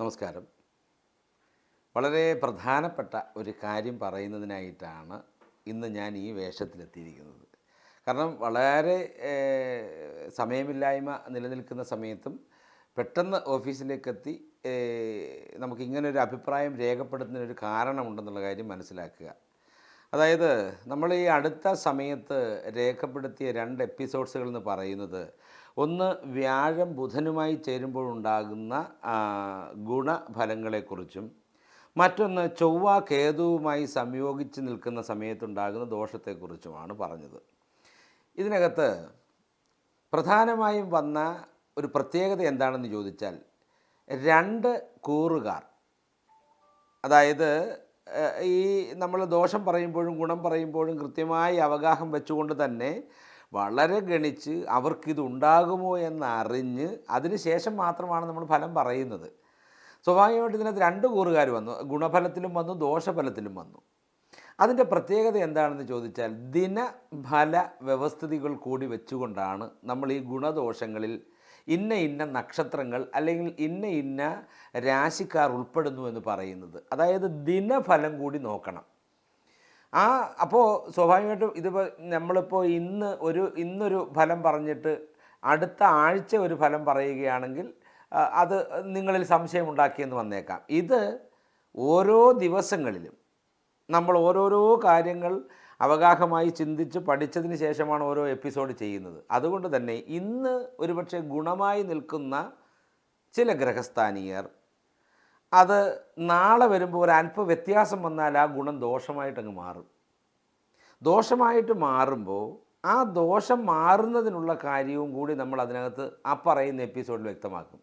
നമസ്കാരം. വളരെ പ്രധാനപ്പെട്ട ഒരു കാര്യം പറയുന്നതിനായിട്ടാണ് ഇന്ന് ഞാൻ ഈ വേഷത്തിലെത്തിയിരിക്കുന്നത്. കാരണം വളരെ സമയമില്ലായ്മ നിലനിൽക്കുന്ന സമയത്തും പെട്ടെന്ന് ഓഫീസിലേക്കെത്തി നമുക്ക് ഒരു അഭിപ്രായം രേഖപ്പെടുത്തുന്നതിനൊരു കാരണമുണ്ടെന്നുള്ള കാര്യം മനസ്സിലാക്കുക. അതായത് നമ്മൾ ഈ അടുത്ത സമയത്ത് രേഖപ്പെടുത്തിയ രണ്ട് എപ്പിസോഡ്സുകൾ എന്ന് പറയുന്നത് ഒന്ന് വ്യാഴം ബുധനുമായി ചേരുമ്പോൾ ഉണ്ടാകുന്ന ഗുണഫലങ്ങളെക്കുറിച്ചും മറ്റൊന്ന് ചൊവ്വ കേതുവുമായി സംയോഗിച്ച് നിൽക്കുന്ന സമയത്തുണ്ടാകുന്ന ദോഷത്തെക്കുറിച്ചുമാണ് പറഞ്ഞത്. ഇതിനകത്ത് പ്രധാനമായും വന്ന ഒരു പ്രത്യേകത എന്താണെന്ന് ചോദിച്ചാൽ രണ്ട് കൂറുകാർ അതായത് ഈ നമ്മൾ ദോഷം പറയുമ്പോഴും ഗുണം പറയുമ്പോഴും കൃത്യമായി അവഗാഹം വെച്ചുകൊണ്ട് തന്നെ വളരെ ഗണിച്ച് അവർക്കിത് ഉണ്ടാകുമോ എന്നറിഞ്ഞ് അതിന് ശേഷം മാത്രമാണ് നമ്മൾ ഫലം പറയുന്നത്. സ്വാഭാവികമായിട്ട് ഇതിനകത്ത് രണ്ട് കൂറുകാർ വന്നു. ഗുണഫലത്തിലും വന്നു ദോഷഫലത്തിലും വന്നു. അതിന്റെ പ്രത്യേകത എന്താണെന്ന് ചോദിച്ചാൽ ദിനഫല വ്യവസ്ഥിതികൾ കൂടി വെച്ചുകൊണ്ടാണ് നമ്മൾ ഈ ഗുണദോഷങ്ങളിൽ ഇന്ന ഇന്ന നക്ഷത്രങ്ങൾ അല്ലെങ്കിൽ ഇന്ന ഇന്ന രാശിക്കാർ ഉൾപ്പെടുന്നു എന്ന് പറയുന്നത്. അതായത് ദിനഫലം കൂടി നോക്കണം. ആ അപ്പോൾ സ്വാഭാവികമായിട്ടും ഇതിപ്പോൾ നമ്മളിപ്പോൾ ഇന്ന് ഒരു ഇന്നൊരു ഫലം പറഞ്ഞിട്ട് അടുത്ത ആഴ്ച ഒരു ഫലം പറയുകയാണെങ്കിൽ അത് നിങ്ങളിൽ സംശയം ഉണ്ടാക്കിയെന്ന് വന്നേക്കാം. ഇത് ഓരോ ദിവസങ്ങളിലും നമ്മൾ ഓരോരോ കാര്യങ്ങൾ അവഗാഹമായി ചിന്തിച്ച് പഠിച്ചതിന് ശേഷമാണ് ഓരോ എപ്പിസോഡ് ചെയ്യുന്നത്. അതുകൊണ്ട് തന്നെ ഇന്ന് ഒരുപക്ഷെ ഗുണമായി നിൽക്കുന്ന ചില ഗ്രഹസ്ഥാനീയർ അത് നാളെ വരുമ്പോൾ ഒരു അല്പ വ്യത്യാസം വന്നാൽ ആ ഗുണം ദോഷമായിട്ടങ്ങ് മാറും. ദോഷമായിട്ട് മാറുമ്പോൾ ആ ദോഷം മാറുന്നതിനുള്ള കാര്യവും കൂടി നമ്മൾ അതിനകത്ത് ആ പറയുന്ന എപ്പിസോഡിൽ വ്യക്തമാക്കും.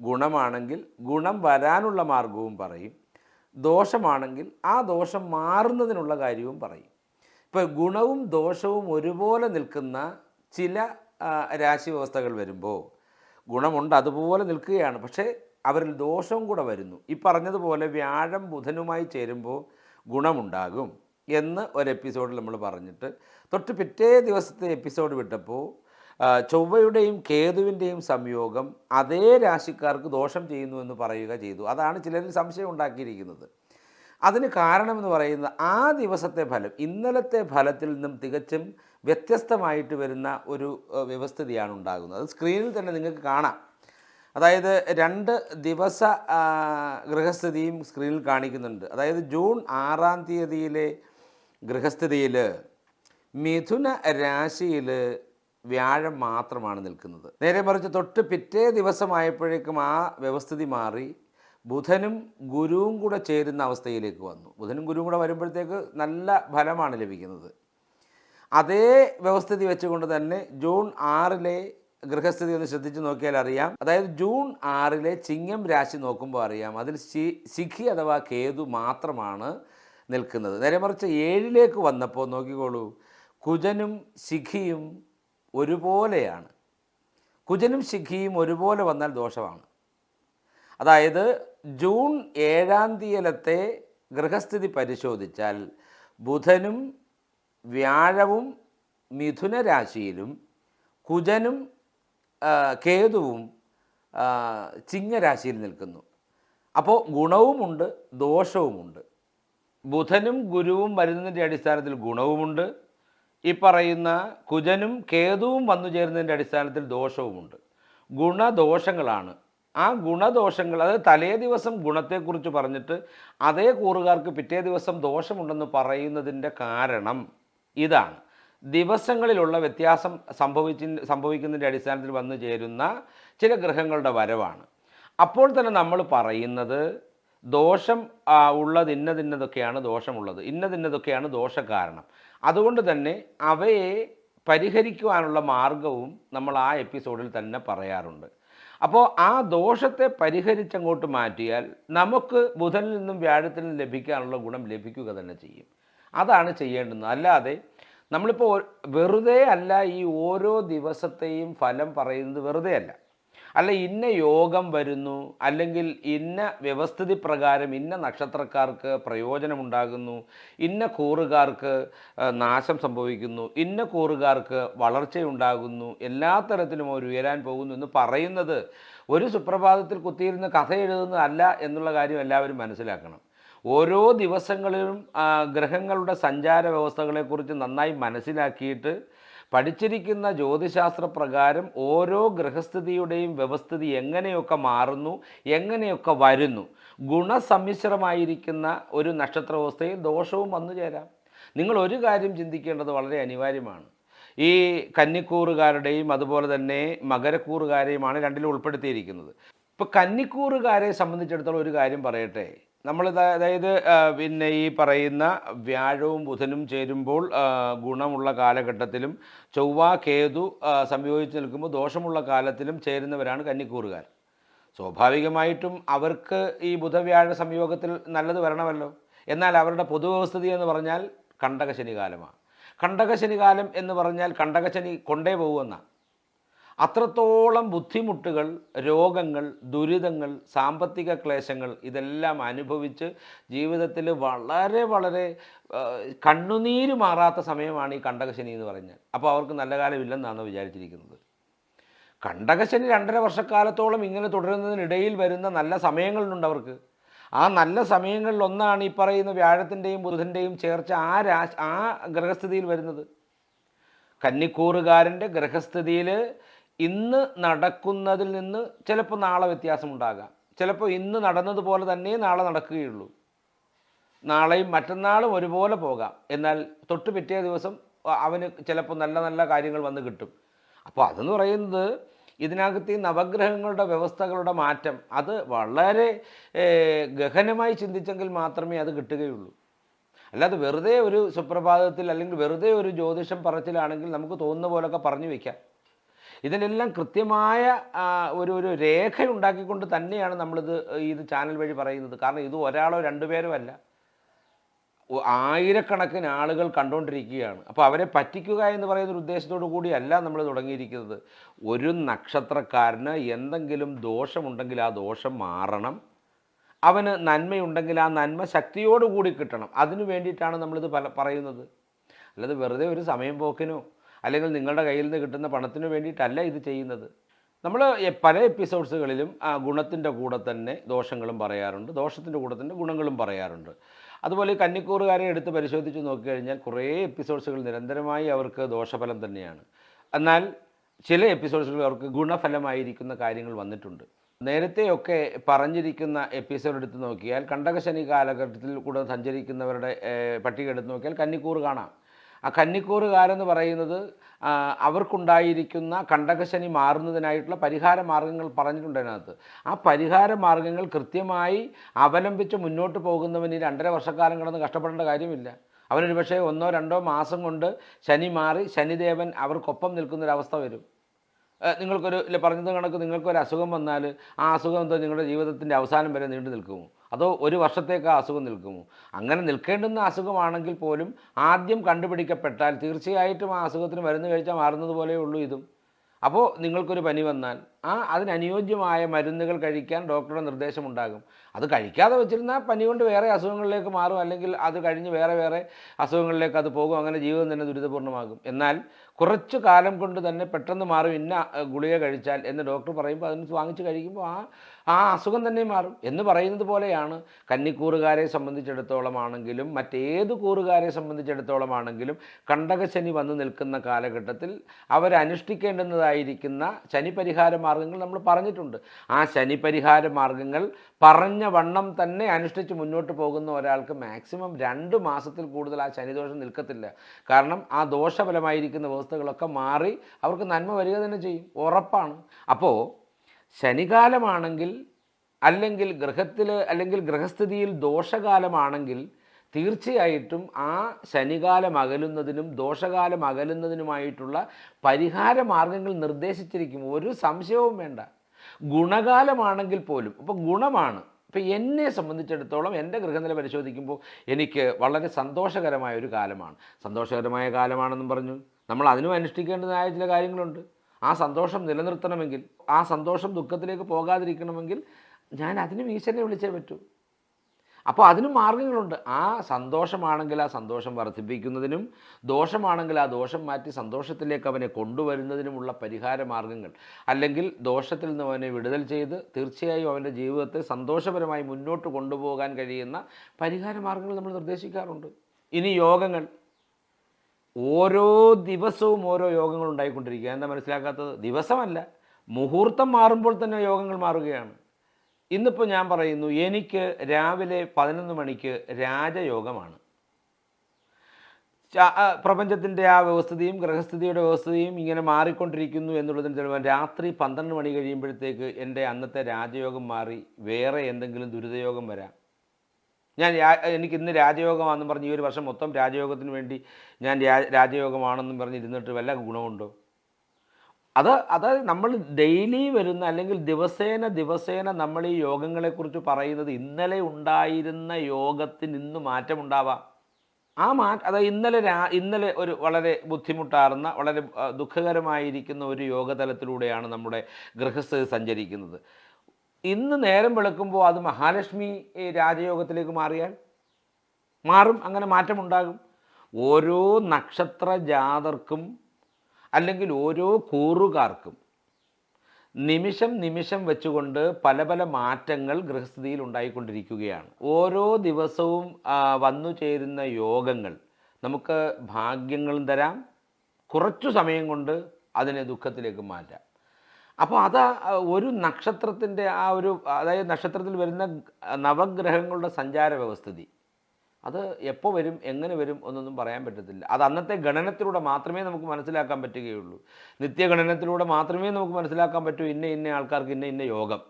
ഗുണമാണെങ്കിൽ ഗുണം വരാനുള്ള മാർഗവും പറയും. ദോഷമാണെങ്കിൽ ആ ദോഷം മാറുന്നതിനുള്ള കാര്യവും പറയും. ഇപ്പോൾ ഗുണവും ദോഷവും ഒരുപോലെ നിൽക്കുന്ന ചില രാശി വ്യവസ്ഥകൾ വരുമ്പോൾ ഗുണമുണ്ട് അതുപോലെ നിൽക്കുകയാണ്. പക്ഷേ അവരിൽ ദോഷവും കൂടെ വരുന്നു. ഈ പറഞ്ഞതുപോലെ വ്യാഴം ബുധനുമായി ചേരുമ്പോൾ ഗുണമുണ്ടാകും എന്ന് ഒരു എപ്പിസോഡിൽ നമ്മൾ പറഞ്ഞിട്ട് തൊട്ട് പിറ്റേ ദിവസത്തെ എപ്പിസോഡ് വിട്ടപ്പോൾ ചൊവ്വയുടെയും കേതുവിന്റെയും സംയോഗം അതേ രാശിക്കാർക്ക് ദോഷം ചെയ്യുന്നു എന്ന് പറയുക ചെയ്തു. അതാണ് ചിലരിൽ സംശയം ഉണ്ടാക്കിയിരിക്കുന്നത്. അതിന് കാരണമെന്ന് പറയുന്നത് ആ ദിവസത്തെ ഫലം ഇന്നലത്തെ ഫലത്തിൽ നിന്നും തികച്ചും വ്യത്യസ്തമായിട്ട് വരുന്ന ഒരു വ്യവസ്ഥിതിയാണ് ഉണ്ടാകുന്നത്. അത് സ്ക്രീനിൽ തന്നെ നിങ്ങൾക്ക് കാണാം. അതായത് രണ്ട് ദിവസ ഗൃഹസ്ഥിതിയും സ്ക്രീനിൽ കാണിക്കുന്നുണ്ട്. അതായത് ജൂൺ ആറാം തീയതിയിലെ ഗൃഹസ്ഥിതിയിൽ മിഥുന രാശിയിൽ വ്യാഴം മാത്രമാണ് നിൽക്കുന്നത്. നേരെ മറിച്ച് തൊട്ട് പിറ്റേ ദിവസമായപ്പോഴേക്കും ആ വ്യവസ്ഥിതി മാറി ബുധനും ഗുരുവും കൂടെ ചേരുന്ന അവസ്ഥയിലേക്ക് വന്നു. ബുധനും ഗുരുവും കൂടെ വരുമ്പോഴത്തേക്ക് നല്ല ഫലമാണ് ലഭിക്കുന്നത്. അതേ വ്യവസ്ഥിതി വെച്ചുകൊണ്ട് തന്നെ ജൂൺ ആറിലെ ഗൃഹസ്ഥിതി ഒന്ന് ശ്രദ്ധിച്ച് നോക്കിയാൽ അറിയാം. അതായത് ജൂൺ ആറിലെ ചിങ്ങം രാശി നോക്കുമ്പോൾ അറിയാം. അതിൽ സിഖി അഥവാ കേതു മാത്രമാണ് നിൽക്കുന്നത്. നേരെ മറിച്ച് ഏഴിലേക്ക് വന്നപ്പോൾ നോക്കിക്കോളൂ. കുജനും സിഖിയും ഒരുപോലെയാണ്. കുജനും സിഖിയും ഒരുപോലെ വന്നാൽ ദോഷമാണ്. അതായത് ജൂൺ ഏഴാം തീയലത്തെ ഗൃഹസ്ഥിതി പരിശോധിച്ചാൽ ബുധനും വ്യാഴവും മിഥുന രാശിയിലും കുജനും കേതുവും ചിങ്ങരാശിയിൽ നിൽക്കുന്നു. അപ്പോൾ ഗുണവുമുണ്ട് ദോഷവുമുണ്ട്. ബുധനും ഗുരുവും വരുന്നതിന്റെ അടിസ്ഥാനത്തിൽ ഗുണവുമുണ്ട്. ഈ പറയുന്ന കുജനും കേതുവും വന്നു ചേരുന്നതിന്റെ അടിസ്ഥാനത്തിൽ ദോഷവുമുണ്ട്. ഗുണദോഷങ്ങളാണ്. ആ ഗുണദോഷങ്ങൾ അതായത് തലേ ദിവസം ഗുണത്തെക്കുറിച്ച് പറഞ്ഞിട്ട് അതേ കൂറുകാർക്ക് പിറ്റേ ദിവസം ദോഷമുണ്ടെന്ന് പറയുന്നതിന്റെ കാരണം ഇതാണ്. ദിവസങ്ങളിലുള്ള വ്യത്യാസം സംഭവിച്ചി സംഭവിക്കുന്നതിന്റെ അടിസ്ഥാനത്തിൽ വന്നു ചേരുന്ന ചില ഗ്രഹങ്ങളുടെ വരവാണ്. അപ്പോൾ തന്നെ നമ്മൾ പറയുന്നത് ദോഷം ഉള്ളത് ഇന്നതിന്നതൊക്കെയാണ് ദോഷമുള്ളത്. ഇന്നതിന്നതൊക്കെയാണ് ദോഷകാരണം. അതുകൊണ്ട് തന്നെ അവയെ പരിഹരിക്കുവാനുള്ള മാർഗവും നമ്മൾ ആ എപ്പിസോഡിൽ തന്നെ പറയാറുണ്ട്. അപ്പോൾ ആ ദോഷത്തെ പരിഹരിച്ചങ്ങോട്ട് മാറ്റിയാൽ നമുക്ക് ബുധനിൽ നിന്നും വ്യാഴത്തിൽ നിന്നും ലഭിക്കാനുള്ള ഗുണം ലഭിക്കുക തന്നെ ചെയ്യും. അതാണ് ചെയ്യേണ്ടുന്നത്. അല്ലാതെ നമ്മളിപ്പോൾ വെറുതെ അല്ല ഈ ഓരോ ദിവസത്തെയും ഫലം പറയുന്നത് വെറുതെ അല്ല. അല്ല ഇന്ന യോഗം വരുന്നു അല്ലെങ്കിൽ ഇന്ന വ്യവസ്ഥിതി പ്രകാരം ഇന്ന നക്ഷത്രക്കാർക്ക് പ്രയോജനമുണ്ടാകുന്നു ഇന്ന കൂറുകാർക്ക് നാശം സംഭവിക്കുന്നു ഇന്ന കൂറുകാർക്ക് വളർച്ചയുണ്ടാകുന്നു എല്ലാ തരത്തിലും അവർ ഉയരാൻ പോകുന്നു എന്ന് പറയുന്നത് ഒരു സുപ്രഭാതത്തിൽ കുത്തിയിരുന്ന് കഥ എഴുതുന്നതല്ല എന്നുള്ള കാര്യം എല്ലാവരും മനസ്സിലാക്കണം. ഓരോ ദിവസങ്ങളിലും ഗ്രഹങ്ങളുടെ സഞ്ചാര വ്യവസ്ഥകളെക്കുറിച്ച് നന്നായി മനസ്സിലാക്കിയിട്ട് പഠിച്ചിരിക്കുന്ന ജ്യോതിശാസ്ത്ര പ്രകാരം ഓരോ ഗ്രഹസ്ഥിതിയുടെയും വ്യവസ്ഥിതി എങ്ങനെയൊക്കെ മാറുന്നു എങ്ങനെയൊക്കെ വരുന്നു ഗുണസമ്മിശ്രമായിരിക്കുന്ന ഒരു നക്ഷത്രവ്യവസ്ഥയിൽ ദോഷവും വന്നു ചേരാം. നിങ്ങൾ ഒരു കാര്യം ചിന്തിക്കേണ്ടത് വളരെ അനിവാര്യമാണ്. ഈ കന്നിക്കൂറുകാരുടെയും അതുപോലെ തന്നെ മകരക്കൂറുകാരെയുമാണ് രണ്ടിലും ഉൾപ്പെടുത്തിയിരിക്കുന്നത്. ഇപ്പോൾ കന്നിക്കൂറുകാരെ സംബന്ധിച്ചിടത്തോളം ഒരു കാര്യം പറയട്ടെ. നമ്മൾ അതായത് പിന്നെ ഈ പറയുന്ന വ്യാഴവും ബുധനും ചേരുമ്പോൾ ഗുണമുള്ള കാലഘട്ടത്തിലും ചൊവ്വ കേതു സംയോജിച്ച് നിൽക്കുമ്പോൾ ദോഷമുള്ള കാലത്തിലും ചേരുന്നവരാണ് കന്നിക്കൂറുകാർ. സ്വാഭാവികമായിട്ടും അവർക്ക് ഈ ബുധവ്യാഴ സംയോഗത്തിൽ നല്ലത് വരണമല്ലോ. എന്നാൽ അവരുടെ പൊതുവ്യവസ്ഥിതി എന്ന് പറഞ്ഞാൽ കണ്ടകശനികാലമാണ്. കണ്ടകശനികാലം എന്ന് പറഞ്ഞാൽ കണ്ടകശനി കൊണ്ടേ പോകുമെന്നാണ്. അത്രത്തോളം ബുദ്ധിമുട്ടുകൾ രോഗങ്ങൾ ദുരിതങ്ങൾ സാമ്പത്തിക ക്ലേശങ്ങൾ ഇതെല്ലാം അനുഭവിച്ച് ജീവിതത്തിൽ വളരെ വളരെ കണ്ണുനീര് മാറാത്ത സമയമാണ് ഈ കണ്ടകശനി എന്ന് പറഞ്ഞാൽ. അപ്പോൾ അവർക്ക് നല്ല കാലമില്ലെന്നാണ് വിചാരിച്ചിരിക്കുന്നത്. കണ്ടകശനി രണ്ടര വർഷക്കാലത്തോളം ഇങ്ങനെ തുടരുന്നതിനിടയിൽ വരുന്ന നല്ല സമയങ്ങളുണ്ട് അവർക്ക്. ആ നല്ല സമയങ്ങളിൽ ഒന്നാണ് ഈ പറയുന്ന വ്യാഴത്തിന്റെയും ബുധന്റെയും ചേർച്ച ആ രാ ആ ഗ്രഹസ്ഥിതിയിൽ വരുന്നത്. കന്നിക്കൂറുകാരന്റെ ഗ്രഹസ്ഥിതിയിൽ ഇന്ന് നടക്കുന്നതിൽ നിന്ന് ചിലപ്പോൾ നാളെ വ്യത്യാസമുണ്ടാകാം. ചിലപ്പോൾ ഇന്ന് നടന്നതുപോലെ തന്നെ നാളെ നടക്കുകയുള്ളൂ. നാളെയും മറ്റന്നാളും ഒരുപോലെ പോകാം. എന്നാൽ തൊട്ട് പിറ്റേ ദിവസം അവന് ചിലപ്പോൾ നല്ല നല്ല കാര്യങ്ങൾ വന്ന് കിട്ടും. അപ്പോൾ അതെന്ന് പറയുന്നത് ഇതിനകത്ത് ഈ നവഗ്രഹങ്ങളുടെ വ്യവസ്ഥകളുടെ മാറ്റം അത് വളരെ ഗഹനമായി ചിന്തിച്ചെങ്കിൽ മാത്രമേ അത് കിട്ടുകയുള്ളൂ. അല്ലാതെ വെറുതെ ഒരു സുപ്രഭാതത്തിൽ അല്ലെങ്കിൽ വെറുതെ ഒരു ജ്യോതിഷം പറച്ചിലാണെങ്കിൽ നമുക്ക് തോന്നുന്ന പോലൊക്കെ പറഞ്ഞു വയ്ക്കാം ഇതിനെല്ലാം കൃത്യമായ ഒരു ഒരു രേഖ ഉണ്ടാക്കിക്കൊണ്ട് തന്നെയാണ് നമ്മളിത് ഇത് ചാനൽ വഴി പറയുന്നത്. കാരണം ഇത് ഒരാളോ രണ്ടുപേരോ അല്ല. ആയിരക്കണക്കിന് ആളുകൾ കണ്ടുകൊണ്ടിരിക്കുകയാണ് അപ്പോൾ അവരെ പറ്റിക്കുക എന്ന് പറയുന്ന ഒരു ഉദ്ദേശത്തോടു കൂടിയല്ല നമ്മൾ തുടങ്ങിയിരിക്കുന്നത്. ഒരു നക്ഷത്രക്കാരന് എന്തെങ്കിലും ദോഷമുണ്ടെങ്കിൽ ആ ദോഷം മാറണം. അവന് നന്മയുണ്ടെങ്കിൽ ആ നന്മ ശക്തിയോടുകൂടി കിട്ടണം. അതിനു വേണ്ടിയിട്ടാണ് നമ്മളിത് പല പറയുന്നത്. അല്ലാതെ വെറുതെ ഒരു സമയം പോക്കിനോ അല്ലെങ്കിൽ നിങ്ങളുടെ കയ്യിൽ നിന്ന് കിട്ടുന്ന പണത്തിന് വേണ്ടിയിട്ടല്ല ഇത് ചെയ്യുന്നത്. നമ്മൾ പല എപ്പിസോഡ്സുകളിലും ആ ഗുണത്തിന്റെ കൂടെ തന്നെ ദോഷങ്ങളും പറയാറുണ്ട്. ദോഷത്തിന്റെ കൂടെ തന്നെ ഗുണങ്ങളും പറയാറുണ്ട്. അതുപോലെ കന്നിക്കൂറുകാരെ എടുത്ത് പരിശോധിച്ച് നോക്കിക്കഴിഞ്ഞാൽ കുറേ എപ്പിസോഡ്സുകൾ നിരന്തരമായി അവർക്ക് ദോഷഫലം തന്നെയാണ്. എന്നാൽ ചില എപ്പിസോഡ്സുകൾ അവർക്ക് ഗുണഫലമായിരിക്കുന്ന കാര്യങ്ങൾ വന്നിട്ടുണ്ട്. നേരത്തെയൊക്കെ പറഞ്ഞിരിക്കുന്ന എപ്പിസോഡ് എടുത്ത് നോക്കിയാൽ കണ്ടകശനി കാലഘട്ടത്തിൽ കൂടെ സഞ്ചരിക്കുന്നവരുടെ പട്ടിക എടുത്ത് നോക്കിയാൽ കന്നിക്കൂറ് കാണാം. ആ കന്നിക്കൂറുകാരെന്ന് പറയുന്നത് അവർക്കുണ്ടായിരിക്കുന്ന കണ്ടകശനി മാറുന്നതിനായിട്ടുള്ള പരിഹാര മാർഗങ്ങൾ പറഞ്ഞിട്ടുണ്ട് അതിനകത്ത്. ആ പരിഹാര മാർഗങ്ങൾ കൃത്യമായി അവലംബിച്ച് മുന്നോട്ട് പോകുന്നവന് ഈ രണ്ടര വർഷക്കാലം കിടന്ന് കഷ്ടപ്പെടേണ്ട കാര്യമില്ല. അവനൊരു പക്ഷേ ഒന്നോ രണ്ടോ മാസം കൊണ്ട് ശനി മാറി ശനിദേവൻ അവർക്കൊപ്പം നിൽക്കുന്നൊരവസ്ഥ വരും. നിങ്ങൾക്കൊരു പറഞ്ഞത് കണക്ക് നിങ്ങൾക്കൊരു അസുഖം വന്നാൽ ആ അസുഖം എന്തോ നിങ്ങളുടെ ജീവിതത്തിന്റെ അവസാനം വരെ നീണ്ടു നിൽക്കുമോ അതോ ഒരു വർഷത്തേക്ക് ആ അസുഖം നിൽക്കുമോ? അങ്ങനെ നിൽക്കേണ്ടുന്ന അസുഖമാണെങ്കിൽ പോലും ആദ്യം കണ്ടുപിടിക്കപ്പെട്ടാൽ തീർച്ചയായിട്ടും ആ അസുഖത്തിന് മരുന്ന് കഴിച്ചാൽ മാറുന്നത് പോലെയേ ഉള്ളൂ ഇതും. അപ്പോൾ നിങ്ങൾക്കൊരു പനി വന്നാൽ ആ അതിനനുയോജ്യമായ മരുന്നുകൾ കഴിക്കാൻ ഡോക്ടറുടെ നിർദ്ദേശമുണ്ടാകും. അത് കഴിക്കാതെ വെച്ചിരുന്നാൽ പനി കൊണ്ട് വേറെ അസുഖങ്ങളിലേക്ക് മാറും. അല്ലെങ്കിൽ അത് കഴിഞ്ഞ് വേറെ വേറെ അസുഖങ്ങളിലേക്ക് അത് പോകും. അങ്ങനെ ജീവിതം തന്നെ ദുരിതപൂർണമാകും എന്നാൽ കുറച്ച് കാലം കൊണ്ട് തന്നെ പെട്ടെന്ന് മാറും. ഇന്ന ഗുളിക കഴിച്ചാൽ എന്ന് ഡോക്ടർ പറയുമ്പോൾ അതിന് വാങ്ങിച്ച് കഴിക്കുമ്പോൾ ആ ആ അസുഖം തന്നെ മാറും. എന്ന് പറയുന്നത് പോലെയാണ് കന്നിക്കൂറുകാരെ സംബന്ധിച്ചിടത്തോളം ആണെങ്കിലും മറ്റേത് കൂറുകാരെ സംബന്ധിച്ചിടത്തോളം ആണെങ്കിലും കണ്ടകശനി വന്നു നിൽക്കുന്ന കാലഘട്ടത്തിൽ അവരനുഷ്ഠിക്കേണ്ടുന്നതായിരിക്കുന്ന ശനി പരിഹാര മാർഗങ്ങൾ നമ്മൾ പറഞ്ഞിട്ടുണ്ട്. ആ ശനി പരിഹാര മാർഗങ്ങൾ പറഞ്ഞ വണ്ണം തന്നെ അനുഷ്ഠിച്ച് മുന്നോട്ട് പോകുന്ന ഒരാൾക്ക് മാക്സിമം രണ്ട് മാസത്തിൽ കൂടുതൽ ആ ശനിദോഷം നിൽക്കത്തില്ല. കാരണം ആ ദോഷഫലമായിരിക്കുന്ന വ്യവസ്ഥകളൊക്കെ മാറി അവർക്ക് നന്മ വരിക തന്നെ ചെയ്യും. ഉറപ്പാണ്. അപ്പോൾ ശനികാലമാണെങ്കിൽ അല്ലെങ്കിൽ ഗ്രഹത്തിൽ അല്ലെങ്കിൽ ഗ്രഹസ്ഥിതിയിൽ ദോഷകാലമാണെങ്കിൽ തീർച്ചയായിട്ടും ആ ശനികാലം അകലുന്നതിനും ദോഷകാലം അകലുന്നതിനുമായിട്ടുള്ള പരിഹാര മാർഗങ്ങൾ നിർദ്ദേശിച്ചിരിക്കും. ഒരു സംശയവും വേണ്ട. ഗുണകാലമാണെങ്കിൽ പോലും. ഇപ്പോൾ ഗുണമാണ്. ഇപ്പം എന്നെ സംബന്ധിച്ചിടത്തോളം എന്റെ ഗൃഹനില പരിശോധിക്കുമ്പോൾ എനിക്ക് വളരെ സന്തോഷകരമായ ഒരു കാലമാണ്. സന്തോഷകരമായ കാലമാണെന്നും പറഞ്ഞു. നമ്മൾ അതിനും അനുഷ്ഠിക്കേണ്ടതായ ചില കാര്യങ്ങളുണ്ട്. ആ സന്തോഷം നിലനിർത്തണമെങ്കിൽ ആ സന്തോഷം ദുഃഖത്തിലേക്ക് പോകാതിരിക്കണമെങ്കിൽ ഞാൻ അതിനും ഈശ്വരനെ വിളിച്ചേ പറ്റൂ. അപ്പോൾ അതിനും മാർഗങ്ങളുണ്ട്. ആ സന്തോഷമാണെങ്കിൽ ആ സന്തോഷം വർദ്ധിപ്പിക്കുന്നതിനും ദോഷമാണെങ്കിൽ ആ ദോഷം മാറ്റി സന്തോഷത്തിലേക്ക് അവനെ കൊണ്ടുവരുന്നതിനുമുള്ള പരിഹാര മാർഗങ്ങൾ. അല്ലെങ്കിൽ ദോഷത്തിൽ നിന്ന് അവനെ വിടുതൽ ചെയ്ത് തീർച്ചയായും അവന്റെ ജീവിതത്തെ സന്തോഷപരമായി മുന്നോട്ട് കൊണ്ടുപോകാൻ കഴിയുന്ന പരിഹാര മാർഗങ്ങൾ നമ്മൾ നിർദ്ദേശിക്കാറുണ്ട്. ഇനി യോഗങ്ങൾ. ഓരോ ദിവസവും ഓരോ യോഗങ്ങൾ ഉണ്ടായിക്കൊണ്ടിരിക്കുക. എന്താ മനസ്സിലാക്കാത്തത്? ദിവസമല്ല. മുഹൂർത്തം മാറുമ്പോൾ തന്നെ യോഗങ്ങൾ മാറുകയാണ്. ഇന്നിപ്പോൾ ഞാൻ പറയുന്നു എനിക്ക് രാവിലെ പതിനൊന്ന് മണിക്ക് രാജയോഗമാണ്. പ്രപഞ്ചത്തിന്റെ ആ വ്യവസ്ഥിതിയും ഗ്രഹസ്ഥിതിയുടെ വ്യവസ്ഥിതിയും ഇങ്ങനെ മാറിക്കൊണ്ടിരിക്കുന്നു എന്നുള്ളതിന് ചിലപ്പോൾ രാത്രി പന്ത്രണ്ട് മണി കഴിയുമ്പോഴത്തേക്ക് എന്റെ അന്നത്തെ രാജയോഗം മാറി വേറെ എന്തെങ്കിലും ദുരിതയോഗം വരാം. ഞാൻ എനിക്ക് ഇന്ന് രാജയോഗമാണെന്ന് പറഞ്ഞ് ഈ ഒരു വർഷം മൊത്തം രാജയോഗത്തിന് വേണ്ടി ഞാൻ രാജയോഗമാണെന്നും പറഞ്ഞ് ഇരുന്നിട്ട് വല്ല ഗുണമുണ്ടോ? അത് അത് നമ്മൾ ഡെയിലി വരുന്ന അല്ലെങ്കിൽ ദിവസേന ദിവസേന നമ്മൾ ഈ യോഗങ്ങളെക്കുറിച്ച് പറയുന്നത് ഇന്നലെ ഉണ്ടായിരുന്ന യോഗത്തിന് നിന്ന് മാറ്റമുണ്ടാവാം. ആ മാ അതായത് ഇന്നലെ രാ ഇന്നലെ ഒരു വളരെ ബുദ്ധിമുട്ടാർന്ന വളരെ ദുഃഖകരമായിരിക്കുന്ന ഒരു യോഗതലത്തിലൂടെയാണ് നമ്മുടെ ഗൃഹസ്ഥ സഞ്ചരിക്കുന്നത്. ഇന്ന് നേരം വെളുക്കുമ്പോൾ അത് മഹാലക്ഷ്മി രാജയോഗത്തിലേക്ക് മാറിയാൽ മാറും അങ്ങനെ മാറ്റമുണ്ടാകും. ഓരോ നക്ഷത്ര ജാതർക്കും അല്ലെങ്കിൽ ഓരോ കൂറുകാർക്കും നിമിഷം നിമിഷം വെച്ചുകൊണ്ട് പല പല മാറ്റങ്ങൾ ഗൃഹസ്ഥിതിയിൽ ഉണ്ടായിക്കൊണ്ടിരിക്കുകയാണ്. ഓരോ ദിവസവും വന്നു ചേരുന്ന യോഗങ്ങൾ നമുക്ക് ഭാഗ്യങ്ങളും തരാം. കുറച്ചു സമയം കൊണ്ട് അതിനെ ദുഃഖത്തിലേക്ക് മാറ്റാം. അപ്പോൾ അത് ഒരു നക്ഷത്രത്തിന്റെ ആ ഒരു അതായത് നക്ഷത്രത്തിൽ വരുന്ന നവഗ്രഹങ്ങളുടെ സഞ്ചാര വ്യവസ്ഥിതി അത് എപ്പോൾ വരും എങ്ങനെ വരും എന്നൊന്നും പറയാൻ പറ്റത്തില്ല. അത് അന്നത്തെ ഗണനത്തിലൂടെ മാത്രമേ നമുക്ക് മനസ്സിലാക്കാൻ പറ്റുകയുള്ളൂ. നിത്യഗണനത്തിലൂടെ മാത്രമേ നമുക്ക് മനസ്സിലാക്കാൻ പറ്റൂ ഇന്ന ഇന്ന ആൾക്കാർക്ക് ഇന്ന ഇന്ന യോഗം.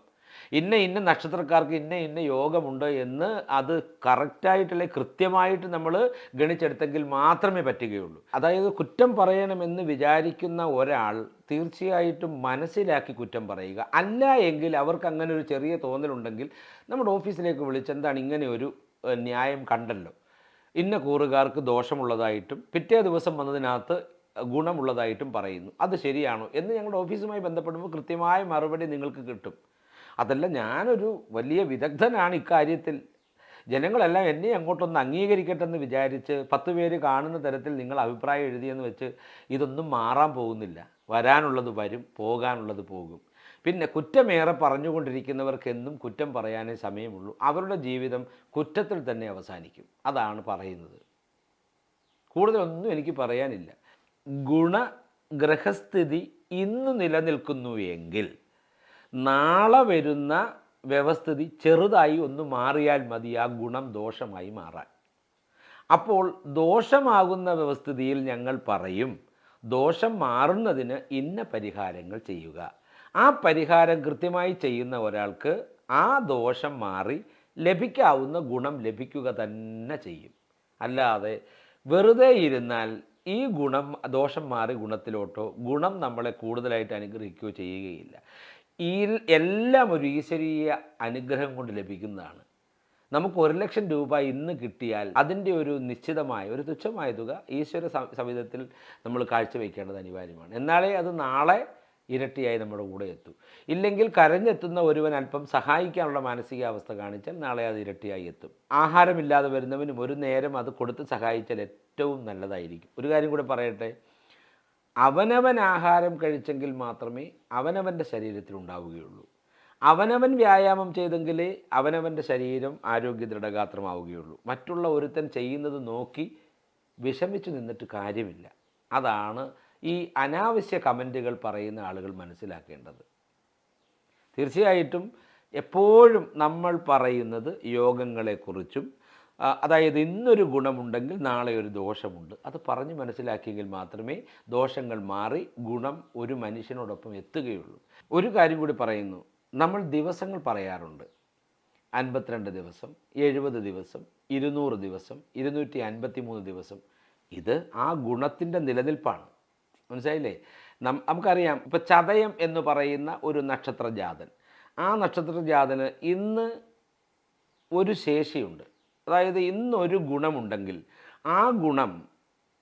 ഇന്ന ഇന്ന നക്ഷത്രക്കാർക്ക് ഇന്ന ഇന്ന യോഗമുണ്ട് എന്ന് അത് കറക്റ്റായിട്ടല്ലേ കൃത്യമായിട്ട് നമ്മൾ ഗണിച്ചെടുത്തെങ്കിൽ മാത്രമേ പറ്റുകയുള്ളൂ. അതായത് കുറ്റം പറയണമെന്ന് വിചാരിക്കുന്ന ഒരാൾ തീർച്ചയായിട്ടും മനസ്സിലാക്കി കുറ്റം പറയുക. അല്ല എങ്കിൽ അവർക്ക് അങ്ങനെ ഒരു ചെറിയ തോന്നലുണ്ടെങ്കിൽ നമ്മുടെ ഓഫീസിലേക്ക് വിളിച്ച് എന്താണ് ഇങ്ങനെ ഒരു ന്യായം കണ്ടല്ലോ. ഇന്ന കൂറുകാർക്ക് ദോഷമുള്ളതായിട്ടും പിറ്റേ ദിവസം വന്നതിനകത്ത് ഗുണമുള്ളതായിട്ടും പറയുന്നു. അത് ശരിയാണോ എന്ന് ഞങ്ങളുടെ ഓഫീസുമായി ബന്ധപ്പെടുമ്പോൾ കൃത്യമായ മറുപടി നിങ്ങൾക്ക് കിട്ടും. അതല്ല ഞാനൊരു വലിയ വിദഗ്ധനാണ് ഇക്കാര്യത്തിൽ. ജനങ്ങളെല്ലാം എന്നെ അങ്ങോട്ടൊന്ന് അംഗീകരിക്കട്ടെ എന്ന് വിചാരിച്ച് പത്ത് പേര് കാണുന്ന തരത്തിൽ നിങ്ങൾ അഭിപ്രായം എഴുതിയെന്ന് വെച്ച് ഇതൊന്നും മാറാൻ പോകുന്നില്ല. വരാനുള്ളത് വരും പോകാനുള്ളത് പോകും. പിന്നെ കുറ്റമേറെ പറഞ്ഞുകൊണ്ടിരിക്കുന്നവർക്ക് എന്നും കുറ്റം പറയാനേ സമയമുള്ളൂ. അവരുടെ ജീവിതം കുറ്റത്തിൽ തന്നെ അവസാനിക്കും. അതാണ് പറയുന്നത്. കൂടുതലൊന്നും എനിക്ക് പറയാനില്ല. ഗുണഗ്രഹസ്ഥിതി ഇന്ന് നിലനിൽക്കുന്നു എങ്കിൽ നാളെ വരുന്ന വ്യവസ്ഥിതി ചെറുതായി ഒന്ന് മാറിയാൽ മതി ആ ഗുണം ദോഷമായി മാറാൻ. അപ്പോൾ ദോഷമാകുന്ന വ്യവസ്ഥിതിയിൽ ഞങ്ങൾ പറയും ദോഷം മാറുന്നതിന് ഇന്ന പരിഹാരങ്ങൾ ചെയ്യുക. ആ പരിഹാരം കൃത്യമായി ചെയ്യുന്ന ഒരാൾക്ക് ആ ദോഷം മാറി ലഭിക്കാവുന്ന ഗുണം ലഭിക്കുക തന്നെ ചെയ്യും. അല്ലാതെ വെറുതെ ഇരുന്നാൽ ഈ ഗുണം ദോഷം മാറി ഗുണത്തിലോട്ടോ ഗുണം നമ്മളെ കൂടുതലായിട്ട് അനുഗ്രഹിക്കുകയോ ചെയ്യുകയില്ല. ഈ എല്ലാം ഒരു ഈശ്വരീയ അനുഗ്രഹം കൊണ്ട് ലഭിക്കുന്നതാണ്. നമുക്ക് ഒരു ലക്ഷം രൂപ ഇന്ന് കിട്ടിയാൽ അതിന്റെ ഒരു നിശ്ചിതമായ ഒരു തുച്ഛമായ തുക ഈശ്വര സവിധത്തിൽ നമ്മൾ കാഴ്ചവെക്കേണ്ടത് അനിവാര്യമാണ്. എന്നാലേ അത് നാളെ ഇരട്ടിയായി നമ്മുടെ കൂടെ എത്തൂ. ഇല്ലെങ്കിൽ കരഞ്ഞെത്തുന്ന ഒരുവൻ അല്പം സഹായിക്കാനുള്ള മാനസികാവസ്ഥ കാണിച്ചാൽ നാളെ അത് ഇരട്ടിയായി എത്തും. ആഹാരമില്ലാതെ വരുന്നവനും ഒരു നേരം അത് കൊടുത്ത് സഹായിച്ചാൽ ഏറ്റവും നല്ലതായിരിക്കും. ഒരു കാര്യം കൂടെ പറയട്ടെ. അവനവൻ ആഹാരം കഴിച്ചെങ്കിൽ മാത്രമേ അവനവന്റെ ശരീരത്തിൽ ഉണ്ടാവുകയുള്ളൂ അവനവൻ വ്യായാമം ചെയ്തെങ്കിലേ അവനവന്റെ ശരീരം ആരോഗ്യ ദൃഢഗാത്രമാവുകയുള്ളൂ. മറ്റുള്ള ഒരുത്തൻ ചെയ്യുന്നത് നോക്കി വിഷമിച്ചു നിന്നിട്ട് കാര്യമില്ല. അതാണ് ഈ അനാവശ്യ കമന്റുകൾ പറയുന്ന ആളുകൾ മനസ്സിലാക്കേണ്ടത്. തീർച്ചയായിട്ടും എപ്പോഴും നമ്മൾ പറയുന്നത് യോഗങ്ങളെക്കുറിച്ചും അതായത് ഇന്നൊരു ഗുണമുണ്ടെങ്കിൽ നാളെ ഒരു ദോഷമുണ്ട്. അത് പറഞ്ഞ് മനസ്സിലാക്കിയെങ്കിൽ മാത്രമേ ദോഷങ്ങൾ മാറി ഗുണം ഒരു മനുഷ്യനോടൊപ്പം എത്തുകയുള്ളൂ. ഒരു കാര്യം കൂടി പറയുന്നു. നമ്മൾ ദിവസങ്ങൾ പറയാറുണ്ട്. അൻപത്തിരണ്ട് ദിവസം എഴുപത് ദിവസം ഇരുന്നൂറ് ദിവസം ഇരുന്നൂറ്റി അൻപത്തി മൂന്ന് ദിവസം. ഇത് ആ ഗുണത്തിന്റെ നിലനിൽപ്പാണ്. മനസ്സിലായില്ലേ? നം നമുക്കറിയാം. ഇപ്പം ചതയം എന്ന് പറയുന്ന ഒരു നക്ഷത്രജാതൻ. ആ നക്ഷത്രജാതന് ഇന്ന് ഒരു ശേഷിയുണ്ട്. അതായത് ഇന്നൊരു ഗുണമുണ്ടെങ്കിൽ ആ ഗുണം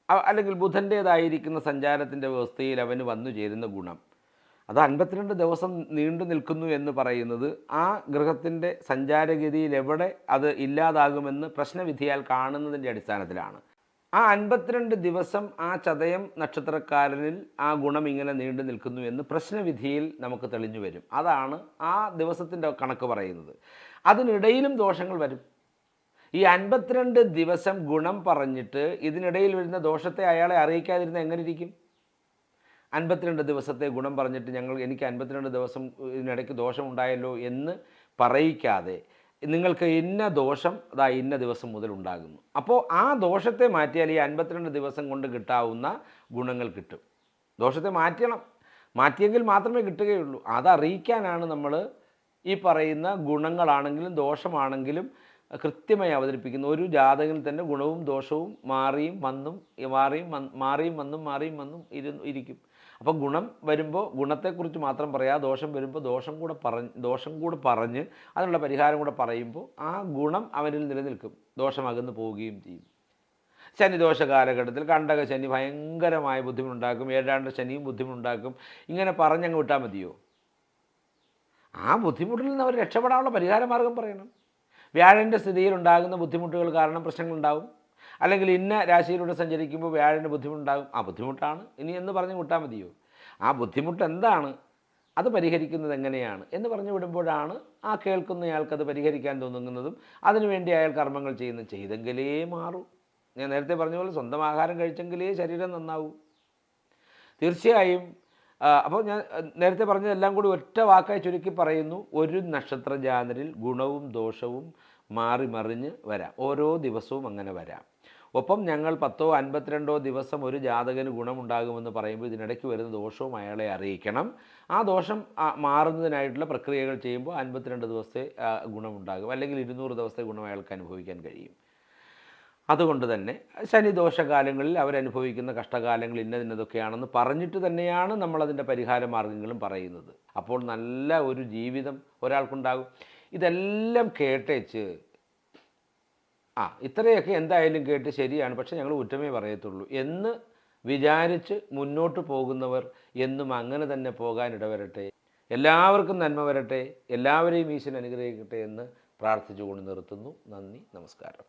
അല്ലെങ്കിൽ ബുധന്റേതായിരിക്കുന്ന സഞ്ചാരത്തിന്റെ വ്യവസ്ഥയിൽ അവന് വന്നു ചേരുന്ന ഗുണം. അത് അൻപത്തിരണ്ട് ദിവസം നീണ്ടു നിൽക്കുന്നു എന്ന് പറയുന്നത് ആ ഗ്രഹത്തിന്റെ സഞ്ചാരഗതിയിൽ എവിടെ അത് ഇല്ലാതാകുമെന്ന് പ്രശ്നവിധിയാൽ കാണുന്നതിന്റെ അടിസ്ഥാനത്തിലാണ്. ആ അൻപത്തിരണ്ട് ദിവസം ആ ചതയം നക്ഷത്രക്കാരനിൽ ആ ഗുണം ഇങ്ങനെ നീണ്ടു നിൽക്കുന്നു എന്ന് പ്രശ്നവിധിയിൽ നമുക്ക് തെളിഞ്ഞു വരും. അതാണ് ആ ദിവസത്തിന്റെ കണക്ക് പറയുന്നത്. അതിനിടയിലും ദോഷങ്ങൾ വരും. ഈ അൻപത്തിരണ്ട് ദിവസം ഗുണം പറഞ്ഞിട്ട് ഇതിനിടയിൽ വരുന്ന ദോഷത്തെ അയാളെ അറിയിക്കാതിരുന്ന എങ്ങനെ ഇരിക്കും അൻപത്തിരണ്ട് ദിവസത്തെ ഗുണം പറഞ്ഞിട്ട് ഞങ്ങൾ എനിക്ക് അൻപത്തിരണ്ട് ദിവസം ഇതിനിടയ്ക്ക് ദോഷമുണ്ടായല്ലോ എന്ന് പറയിക്കാതെ നിങ്ങൾക്ക് ഇന്ന ദോഷം അതാ ഇന്ന ദിവസം മുതൽ ഉണ്ടാകുന്നു. അപ്പോൾ ആ ദോഷത്തെ മാറ്റിയാൽ ഈ അൻപത്തിരണ്ട് ദിവസം കൊണ്ട് കിട്ടാവുന്ന ഗുണങ്ങൾ കിട്ടും. ദോഷത്തെ മാറ്റണം. മാറ്റിയെങ്കിൽ മാത്രമേ കിട്ടുകയുള്ളൂ. അതറിയിക്കാനാണ് നമ്മൾ ഈ പറയുന്ന ഗുണങ്ങളാണെങ്കിലും ദോഷമാണെങ്കിലും കൃത്യമായി അവതരിപ്പിക്കുന്ന. ഒരു ജാതകൻ തന്നെ ഗുണവും ദോഷവും മാറിയും വന്നും മാറിയും മാറിയും വന്നും മാറിയും വന്നും ഇരു ഇരിക്കും. അപ്പോൾ ഗുണം വരുമ്പോൾ ഗുണത്തെക്കുറിച്ച് മാത്രം പറയാ ദോഷം വരുമ്പോൾ ദോഷം കൂടെ പറഞ്ഞ് ദോഷം കൂടെ പറഞ്ഞ് അതിനുള്ള പരിഹാരം കൂടെ പറയുമ്പോൾ ആ ഗുണം അവരിൽ നിലനിൽക്കും. ദോഷമകന്ന് പോവുകയും ചെയ്യും. ശനിദോഷ കാലഘട്ടത്തിൽ കണ്ടക ശനി ഭയങ്കരമായ ബുദ്ധിമുട്ടുണ്ടാക്കും. ഏഴാണ്ട് ശനിയും ബുദ്ധിമുട്ടുണ്ടാക്കും. ഇങ്ങനെ പറഞ്ഞങ്ങ് വിട്ടാൽ മതിയോ? ആ ബുദ്ധിമുട്ടിൽ നിന്ന് അവർ രക്ഷപ്പെടാനുള്ള പരിഹാര മാർഗം പറയണം. വ്യാഴന്റെ സ്ഥിതിയിൽ ഉണ്ടാകുന്ന ബുദ്ധിമുട്ടുകൾ കാരണം പ്രശ്നങ്ങളുണ്ടാവും. അല്ലെങ്കിൽ ഇന്ന രാശിയിലൂടെ സഞ്ചരിക്കുമ്പോൾ വ്യാഴന്റെ ബുദ്ധിമുട്ടുണ്ടാകും. ആ ബുദ്ധിമുട്ടാണ്. ഇനി എന്ന് പറഞ്ഞ് വിട്ടാൽ മതിയോ? ആ ബുദ്ധിമുട്ട് എന്താണ്? അത് പരിഹരിക്കുന്നത് എങ്ങനെയാണ്? എന്ന് പറഞ്ഞു വിടുമ്പോഴാണ് ആ കേൾക്കുന്നയാൾക്ക് അത് പരിഹരിക്കാൻ തോന്നുന്നതും അതിനുവേണ്ടി അയാൾ കർമ്മങ്ങൾ ചെയ്യുന്ന ചെയ്തെങ്കിലേ മാറൂ. ഞാൻ നേരത്തെ പറഞ്ഞ പോലെ സ്വന്തം ആഹാരം കഴിച്ചെങ്കിലേ ശരീരം നന്നാവൂ. തീർച്ചയായും അപ്പോൾ ഞാൻ നേരത്തെ പറഞ്ഞതെല്ലാം കൂടി ഒറ്റ വാക്കായി ചുരുക്കി പറയുന്നു. ഒരു നക്ഷത്ര ജാതരിൽ ഗുണവും ദോഷവും മാറി മറിഞ്ഞ് വരാം. ഓരോ ദിവസവും അങ്ങനെ വരാം. ഒപ്പം ഞങ്ങൾ പത്തോ അൻപത്തിരണ്ടോ ദിവസം ഒരു ജാതകന് ഗുണമുണ്ടാകുമെന്ന് പറയുമ്പോൾ ഇതിനിടയ്ക്ക് വരുന്ന ദോഷവും അയാളെ അറിയിക്കണം. ആ ദോഷം മാറുന്നതിനായിട്ടുള്ള പ്രക്രിയകൾ ചെയ്യുമ്പോൾ അൻപത്തിരണ്ട് ദിവസത്തെ ഗുണമുണ്ടാകും. അല്ലെങ്കിൽ ഇരുന്നൂറ് ദിവസത്തെ ഗുണം അയാൾക്ക് അനുഭവിക്കാൻ കഴിയും. അതുകൊണ്ട് തന്നെ ശനിദോഷകാലങ്ങളിൽ അവരനുഭവിക്കുന്ന കഷ്ടകാലങ്ങൾ ഇന്നതിന്നതൊക്കെയാണെന്ന് പറഞ്ഞിട്ട് തന്നെയാണ് നമ്മളതിന്റെ പരിഹാര മാർഗങ്ങളും പറയുന്നത്. അപ്പോൾ നല്ല ഒരു ജീവിതം ഒരാൾക്കുണ്ടാകും. ഇതെല്ലാം കേട്ടേച്ച് ആ ഇത്രയൊക്കെ എന്തായാലും കേട്ട് ശരിയാണ്. പക്ഷേ ഞങ്ങൾ കുറ്റമേ പറയത്തുള്ളൂ. എന്ന് വിചാരിച്ച് മുന്നോട്ട് പോകുന്നവർ എന്നും അങ്ങനെ തന്നെ പോകാൻ ഇടവരട്ടെ എല്ലാവർക്കും നന്മ വരട്ടെ. എല്ലാവരെയും ഈശ്വരൻ അനുഗ്രഹിക്കട്ടെ എന്ന് പ്രാർത്ഥിച്ചുകൊണ്ട് നിർത്തുന്നു. നന്ദി നമസ്കാരം.